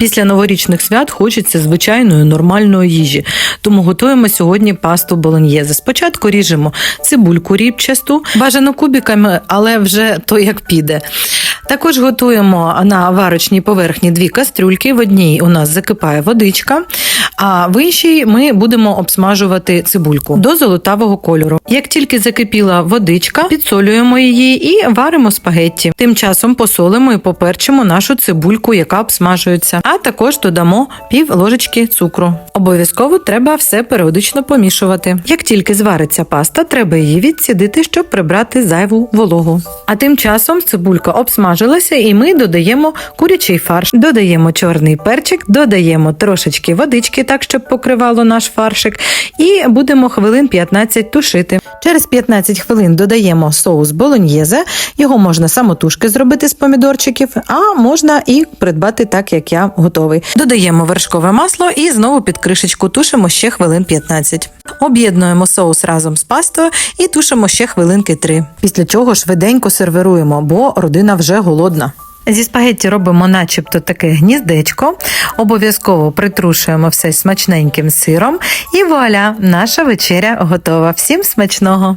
Після новорічних свят хочеться звичайної нормальної їжі. Тому готуємо сьогодні пасту болоньєзе. Спочатку ріжемо цибульку рібчасту, бажано кубиками, але вже то як піде. Також готуємо на варочній поверхні дві кастрюльки. В одній у нас закипає водичка, а в іншій ми будемо обсмажувати цибульку до золотавого кольору. Як тільки закипіла водичка, підсолюємо її і варимо спагетті. Тим часом посолимо і поперчимо нашу цибульку, яка обсмажується, а також додамо пів ложечки цукру. Обов'язково треба все періодично помішувати. Як тільки звариться паста, треба її відсідити, щоб прибрати зайву вологу. А тим часом цибулька обсмажилася, і ми додаємо курячий фарш, додаємо чорний перчик, додаємо трошечки водички, так щоб покривало наш фаршик, і будемо хвилин 15 тушити. Через 15 хвилин додаємо соус болоньєзе. Його можна самотужки зробити з помідорчиків, а можна і придбати так, як я готовий. Додаємо вершкове масло і знову під кришечку тушимо ще хвилин 15. Об'єднуємо соус разом з пастою і тушимо ще хвилинки 3. Після чого швиденько сервіруємо, бо родина вже голодна. Зі спагетті робимо начебто таке гніздечко, обов'язково притрушуємо все смачненьким сиром, і вуаля, наша вечеря готова. Всім смачного!